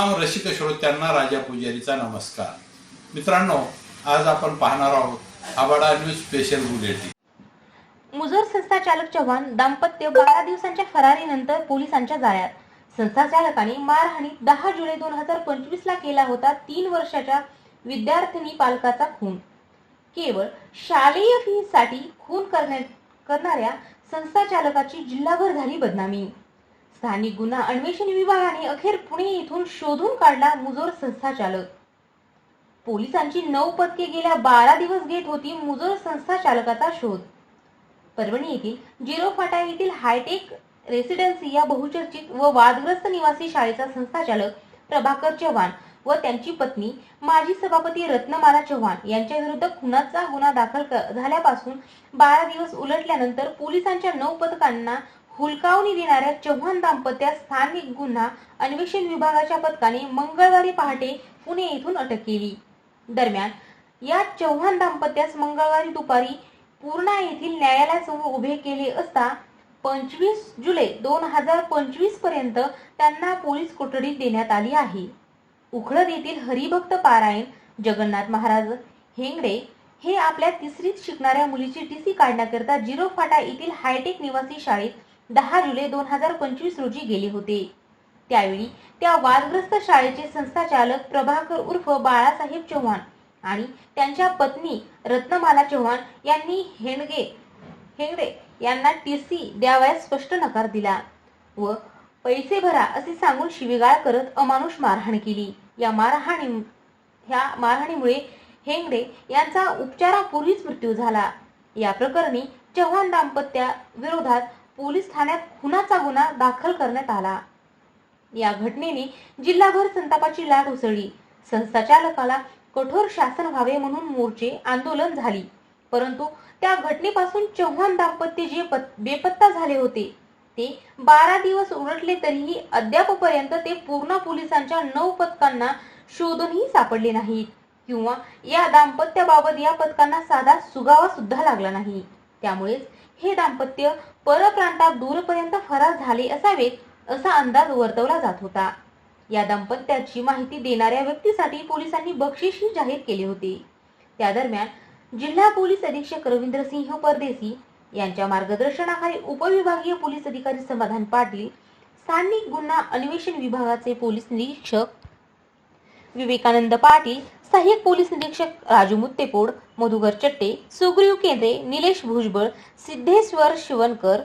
रसिक श्रोत्यांना राजा पुजारीचा नमस्कार. मित्रांनो आज आपण पाहणार आहोत आबाडा न्यूज स्पेशल बुलेटिन. मुजोर संस्था चालक चव्हाण दाम्पत्य बारा दिवसांच्या फरारीनंतर पोलिसांच्या जाळ्यात. संस्था चालकाने मारहाणीत दहा जुलै दोन हजार पंचवीस ला केला होता तीन वर्षाच्या विद्यार्थिनी पालकाचा खून. केवळ शालेय फी साठी खून करण्या करणाऱ्या संस्था चालकाची जिल्हाभर झाली बदनामी. स्थानिक गुन्हा अन्वेषण विभागाने अखेर पुणे येथून शोधून काढला मुजोर संस्था चालक पोलिसांची नऊ पथके गेल्या बारा दिवस घेत होती मुजोर संस्था चालकाचा शोध. परभणी येथील जिरो फाटा येथील हायटेक रेसिडेन्सी या बहुचर्चित व वादग्रस्त निवासी शाळेचा संस्थाचालक प्रभाकर चव्हाण व त्यांची पत्नी माजी सभापती रत्नमाला चव्हाण यांच्या विरुद्ध खुनाचा गुन्हा दाखल क- झाल्यापासून बारा दिवस उलटल्यानंतर पोलिसांच्या नऊ पथकांना हुलकावणी देणाऱ्या चव्हाण दाम्पत्यास स्थानिक गुन्हा अन्वेषण विभागाच्या पथकाने मंगळवारी पहाटे पुणे येथून अटक केली. दरम्यान या चव्हाण दाम्पत्यास मंगळवारी दुपारी पूर्णा येथील न्यायालयासमोर उभे केले असता पंचवीस जुलै दोन हजार पंचवीसपर्यंत त्यांना पोलीस कोठडीत देण्यात आली आहे. उखळद येथील हरिभक्त पारायण जगन्नाथ महाराज हेंगडे हे आपल्या तिसरीत शिकणाऱ्या मुलीची टीसी काढण्याकरता जिरो फाटा येथील हायटेक निवासी शाळेत दहा जुलै दोन हजार पंचवीस रोजी गेले होते. त्यावेळी त्या वादग्रस्त शाळेचे संस्थाचालक प्रभाकर उर्फ बाळासाहेब चव्हाण आणि त्यांच्या पत्नी रत्नमाला चव्हाण यांनी हेंडगे हेंगडे यांना टीसी द्यावयास स्पष्ट नकार दिला व पैसे भरा असे सांगून शिवीगाळ करत अमानुष मारहाण केली. या मारहाणी ह्या मारहाणीमुळे हेंगडे यांचा उपचारापूर्वीच मृत्यू झाला. या प्रकरणी चव्हाण दाम्पत्या विरोधात पोलीस ठाण्यात खुनाचा गुन्हा दाखल करण्यात आला. या घटनेने जिल्हाभर संतापाची लाट उसळली. संस्थाचालकाला कठोर शासन व्हावे म्हणून मोर्चे आंदोलन झाली. परंतु त्या घटनेपासून चव्हाण दाम्पत्य जे बेपत्ता झाले होते ते बारा दिवस उलटले तरीही अद्यापपर्यंत ते पूर्ण पोलिसांच्या नऊ पथकांना शोधूनही सापडले नाहीत. किंवा या दाम्पत्याबाबत या पथकांना साधा सुगावा सुद्धा लागला नाही. त्यामुळेच हे दाम्पत्य परप्रांतात दूरपर्यंत फरार झाले असावेत असा अंदाज वर्तवला जात होता. या दाम्पत्याची माहिती देणाऱ्या व्यक्तीसाठी पोलिसांनी बक्षीसही जाहीर केले होते. त्या दरम्यान जिल्हा पोलीस अधीक्षक रवींद्र सिंह परदेसी यांच्या मार्गदर्शनाखाली उपविभागीय पोलीस अधिकारी समाधान पाटील स्थानिक गुन्हा अन्वेषण विभागाचे पोलीस निरीक्षक विवेकानंद पाटील सहाय्यक पोलीस निरीक्षक राजू मुत्तेपोड मधुकर चट्टे सुग्रीव केंद्रे निलेश भुजबळ सिद्धेश्वर शिवनकर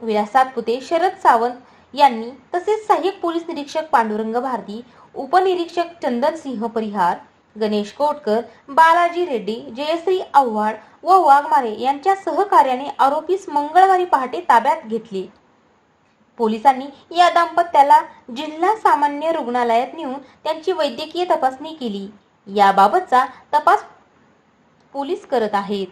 विलास सातपुते शरद सावंत यांनी तसेच सहाय्यक पोलीस निरीक्षक पांडुरंग भारती उपनिरीक्षक चंदन सिंह परिहार गणेश कोटकर बालाजी रेड्डी जयश्री आव्हाड व वाघमारे यांच्या सहकार्याने आरोपीस मंगळवारी पहाटे ताब्यात घेतले. पोलिसांनी या दाम्पत्याला जिल्हा सामान्य रुग्णालयात नेऊन त्यांची वैद्यकीय तपासणी केली. याबाबतचा तपास पोलीस करत आहेत.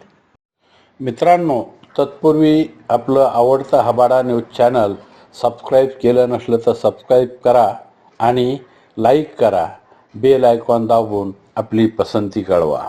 मित्रांनो तत्पूर्वी आपलं आवडतं हबाडा न्यूज चॅनल सबस्क्राईब केलं नसलं तर सबस्क्राईब करा आणि लाईक करा. बेल आयकॉन दाबून आपली पसंती कळवा.